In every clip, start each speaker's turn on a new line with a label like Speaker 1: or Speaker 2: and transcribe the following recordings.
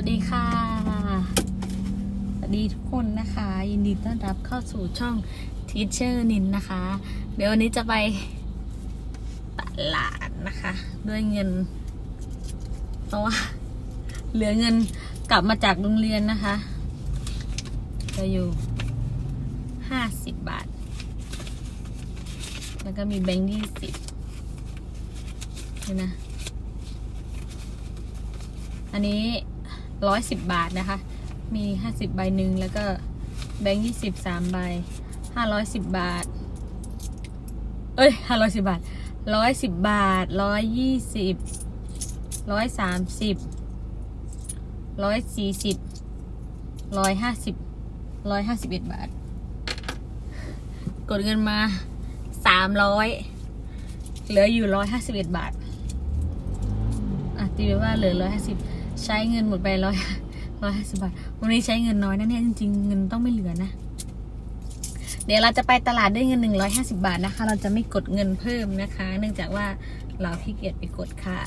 Speaker 1: วัสดีค่ะ สวัสดีทุกคนนะคะ ยินดีต้อนรับเข้าสู่ช่อง Teacher นินนะคะ เดี๋ยววันนี้จะไปตลาดนะคะ ด้วยเงิน เพราะว่าเหลือเงินกลับมาจากโรงเรียนนะคะ จะอยู่ห้าสิบบาท แล้วก็มีแบงค์ยี่สิบนี่นะ อันนี้ ร้อยสิบบาทนะคะ มีห้าสิบใบหนึ่งแล้วก็แบงค์ยี่สิบสามใบห้าร้อยสิบบาท เอ้ยห้าร้อยสิบบาทร้อยสิบบาทร้อยยี่สิบร้อยสามสิบร้อยสี่สิบร้อยห้าสิบร้อยห้าสิบเอ็ดบาท กดเงินมาสามร้อยเหลืออยู่ร้อยห้าสิบเอ็ดบาทอะตีไปว่าเหลือร้อยห้าสิบ ใช้เงินหมดไปร้อยร้อยห้าสิบบาท วันนี้ใช้เงินน้อยนะเนี่ยจริงๆ เงินต้องไม่เหลือนะ เดี๋ยวเราจะไปตลาดด้วยเงินหนึ่งร้อยห้าสิบาทนะคะ เราจะไม่กดเงินเพิ่มนะคะ เนื่องจากว่าเราขี้เกียจไปกดค่ะ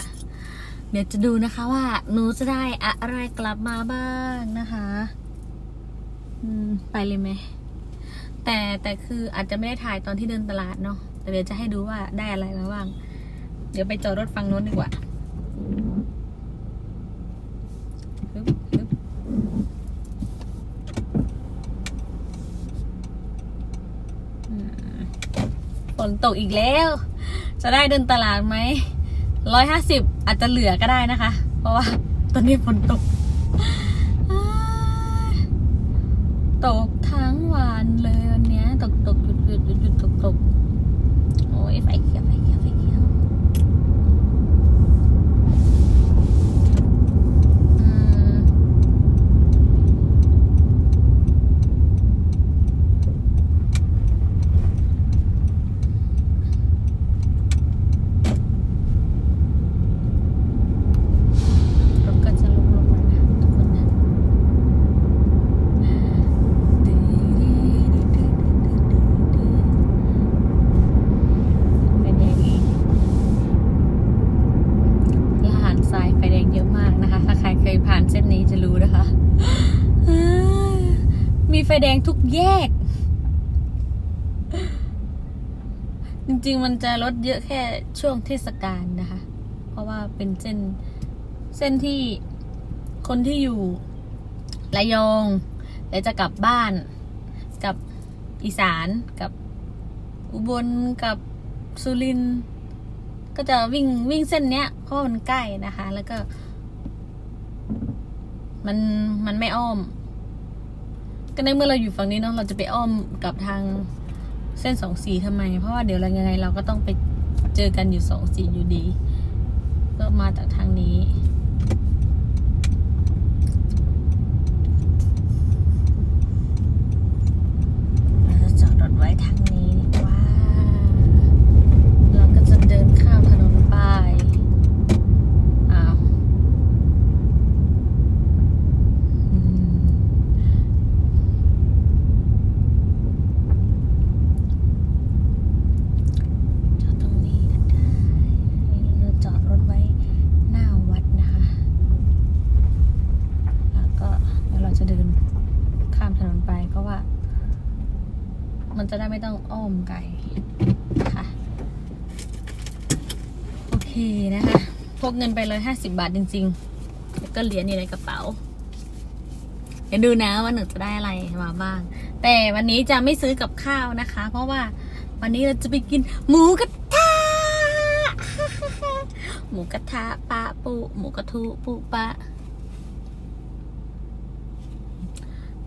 Speaker 1: เดี๋ยวจะดูนะคะว่าหนูจะได้อะไรกลับมาบ้างนะคะอืมไปเลยไหม แต่แต่คืออาจจะไม่ได้ถ่ายตอนที่เดินตลาดเนาะแต่เดี๋ยวจะให้ดูว่าได้อะไรมาบ้าง เดี๋ยวไปจอดรถฟังโน้นดีกว่า ฮึบฮึบอืมฝ นตกอีกแล้ว จะได้เดินตลาดไหมร้อยห้าสิบอาจจะเหลือก็ได้นะคะ เพราะว่าตอนนี้ฝนตกอ้ายตกทั้งวันเลยวันเนี้ย ตกตกหยุดหยุดหยุดหยุดตกตกโอ้ยไฟเขียวไฟเขียวไฟเขียว อืมรถก็จะลุกลงมานะทุกคนนะไฟแดงอีก ละหารทรายไฟแดงเยอะมากนะคะ ถ้าใครเคยผ่านเส้นนี้จะรู้นะคะ มีไฟแดงทุกแยก จริงๆ มันจะลดเยอะแค่ช่วงเทศกาลนะคะ เพราะว่าเป็นเส้นเส้นที่คนที่อยู่ระยองแล้วจะกลับบ้านกับอีสานกับอุบลกับสุรินก็จะวิ่งวิ่งเส้นเนี้ยเพราะมันใกล้นะคะ แล้วก็ มันมันไม่อ้อม ก็ในเมื่อเราอยู่ฝั่งนี้เนาะเราจะไปอ้อมกับทางเส้นสองสีทำไม เพราะว่าเดี๋ยวเรายังไงเราก็ต้องไปเจอกันอยู่สองสีอยู่ดี ก็มาจากทางนี้ เราจะจอดรถไว้ทางนี้ดีกว่า เราก็จะเดินข้ามถนนไป อ้าวอืมจอดตรงนี้ก็ได้นี่เราจอดรถไว้หน้าวัดนะคะ แล้วก็เดี๋ยวเรา จะเดินข้ามถนนไปเพราะว่า มันจะได้ไม่ต้องอ้อมไกลค่ะ โอเคนะคะพกเงินไปเลยห้าสิบาทจริง ๆ แล้วก็เหรียญอยู่ในกระเป๋าเดี๋ยวดูนะว่าหนูจะได้อะไรมาบ้าง แต่วันนี้จะไม่ซื้อกับข้าวนะคะ เพราะว่าวันนี้เราจะไปกินหมูกระทะหมูกระทะปะปูหมูกระทุปูปะ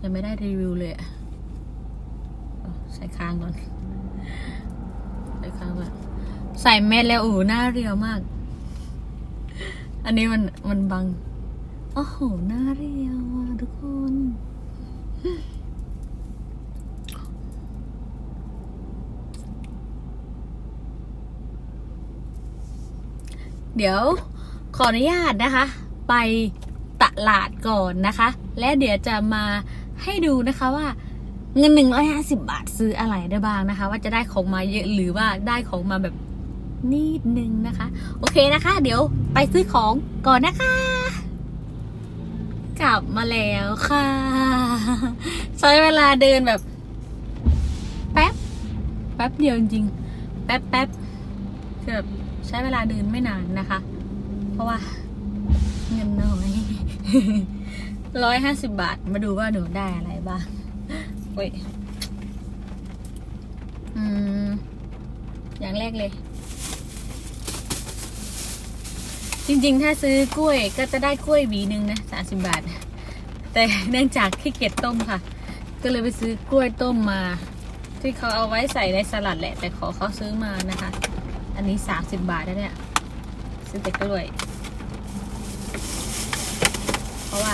Speaker 1: ยังไม่ได้รีวิวเลยอะใส่ค้างก่อน ใส่ค้างก่อน ใส่แมสแล้วโอ้โหหน้าเรียวมาก อันนี้มันมันบัง โอ้โห หน้าเรียวอะทุกคนเดี๋ยวขออนุญาตนะคะ ไปตลาดก่อนนะคะ และเดี๋ยวจะมา ให้ดูนะคะว่าเงินหนึ่งร้อยห้าสิบบาทซื้ออะไรได้บ้างนะคะ ว่าจะได้ของมาเยอะหรือว่าได้ของมาแบบนิดนึงนะคะ โอเคนะคะ เดี๋ยวไปซื้อของก่อนนะคะ กลับมาแล้วค่ะใช้เวลาเดินแบบ แป๊บ แป๊บเดียวจริงแป๊บแป๊บคือแบบใช้เวลาเดินไม่นานนะคะ เพราะว่า เงินน้อย ร้อยห้าสิบบาท มาดูว่าหนูได้อะไรบ้างเว้ยอืม อย่างแรกเลย จริงๆ ถ้าซื้อกล้วยก็จะได้กล้วยหวีหนึ่งนะสาสิบบาท แต่เนื่องจากขี้เกียจต้มค่ะ ก็เลยไปซื้อกล้วยต้มมา ที่เขาเอาไว้ใส่ในสลัดแหละ แต่ขอเขาซื้อมานะคะ อันนี้สามสิบบาทนะเนี่ยซื้อแต่กล้วย เพราะว่า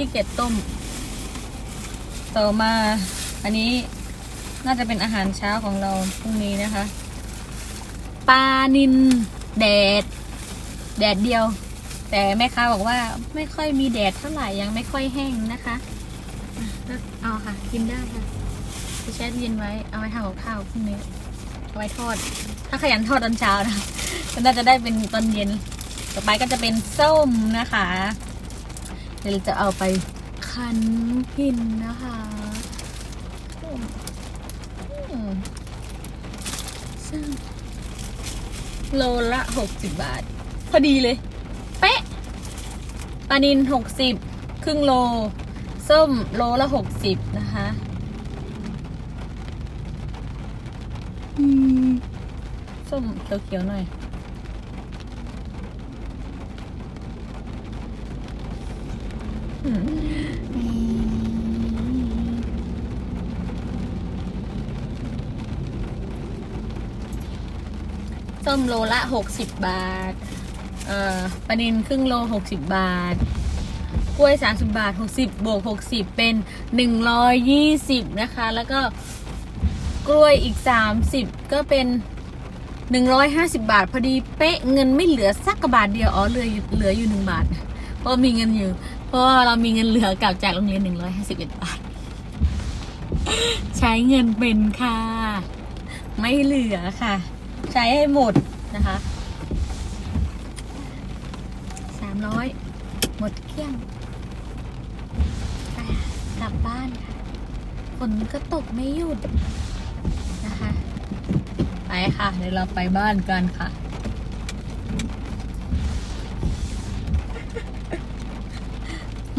Speaker 1: ขี้เกียจต้ม ต่อมา อันนี้น่าจะเป็นอาหารเช้าของเราพรุ่งนี้นะคะปลานินแดด แดดเดียว แต่แม่ค้าบอกว่าไม่ค่อยมีแดดเท่าไหร่ยังไม่ค่อยแห้งนะคะเอาค่ะ กินได้ค่ะไปแช่เย็นไว้เอาไว้ทำกับข้าวพรุ่งนี้เอาไว้ทอด ถ้าขยันทอดตอนเช้านะก็น่าจะได้เป็นตอนเย็น ต่อไปก็จะเป็นส้มนะคะ เดี๋ยวเราจะเอาไปคั้นกินนะคะอืมอืมซึ่งโลละหกสิบบาท พอดีเลย เป๊ะปลานินหกสิบครึ่งโล ส้มโลละหกสิบนะคะอืมส้มเขียวๆหน่อย อืม ส้มโลละหกสิบบาท เอ่อปลานินครึ่งโลหกสิบบาท กล้วยสามสิบาทหกสิบบวกหกสิบเป็นหนึ่งร้อยยี่สิบนะคะ แล้วก็กล้วยอีกสามสิบก็เป็นหนึ่งร้อยห้าสิบาท พอดีเป๊ะเงินไม่เหลือสักกระบาทเดียว อ๋อเหลืออยู่เหลืออยู่หนึ่งบาท เพราะมีเงินอยู่ เพราะว่าเรามีเงินเหลือกลับจากโรงเรียนหนึ่งร้อยห้าสิบเอ็ดบาท ใช้เงินเป็นค่ะ ไม่เหลือค่ะ ใช้ให้หมดนะคะสามร้อยหมดเกลี้ยงไปกลับบ้านค่ะฝนก็ตกไม่หยุดนะคะ ไปค่ะ เดี๋ยวเราไปบ้านกันค่ะ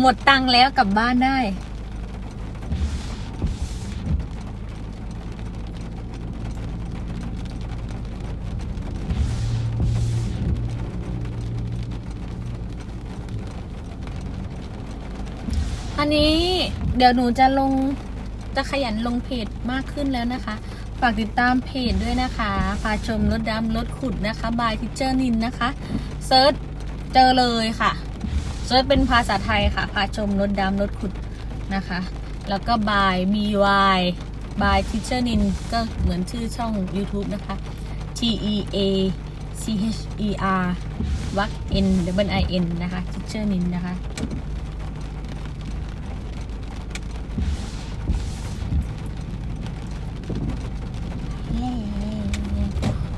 Speaker 1: หมดตังค์แล้วกลับบ้านได้ อันนี้เดี๋ยวหนูจะลงจะขยันลงเพจมากขึ้นแล้วนะคะ ฝากติดตามเพจด้วยนะคะพาชมรถดำรถขุดนะคะ บายทิเจอร์นินนะคะ เซิร์ชเจอเลยค่ะ เซิร์ชเป็นภาษาไทยค่ะ พาชมรถดำรถขุดนะคะ แล้วก็บาย b y บายทิเจอร์นินก็เหมือนชื่อช่อง YouTube นะคะ T E A C H E R วัก N W I N นะคะทิเจอร์นินนะคะ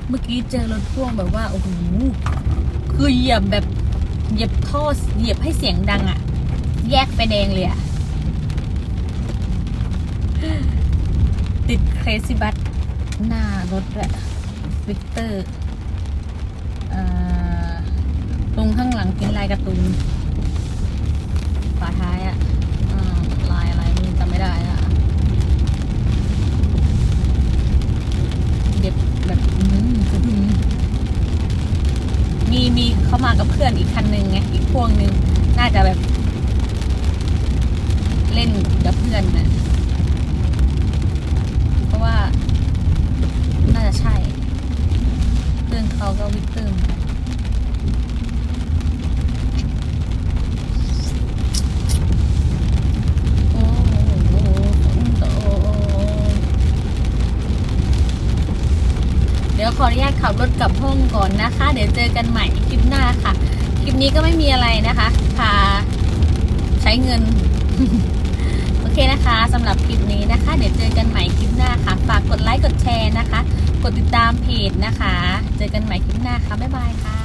Speaker 1: เมื่อกี้เจอรถพ่วงแบบว่า โอ้โห คือเหยียบแบบ เหยียบท่อเหยียบให้เสียงดังอะแยกไฟแดงเลยอะติดเครซิบัสหน้ารถด้วยวิกเตอร์ตรงข้างหลังเป็นลายการ์ตูนฝาท้ายอะาลายอะไรนี่จำไม่ได้อะ เด็บแบบอื้อหืออื้อหือมีมีเขามากับเพื่อนอีกคันหนึ่งไงอีกพวงหนึ่งน่าจะแบบ เล่นกับเพื่อนนะเพราะว่า น่าจะใช่ เขาก็วิกเตอร์เหมือนเดี๋ยวขออนุญาตขับรถกลับห้องก่อนนะคะ เดี๋ยวเจอกันใหม่คลิปหน้าค่ะ คลิปนี้ก็ไม่มีอะไรนะคะพาใช้เงิน เคนะคะสำหรับคลิปนี้นะคะ เดี๋ยวเจอกันใหม่คลิปหน้าค่ะ ฝากกดไลค์กดแชร์นะคะ กดติดตามเพจนะคะ เจอกันใหม่คลิปหน้าค่ะ บ๊ายบายค่ะ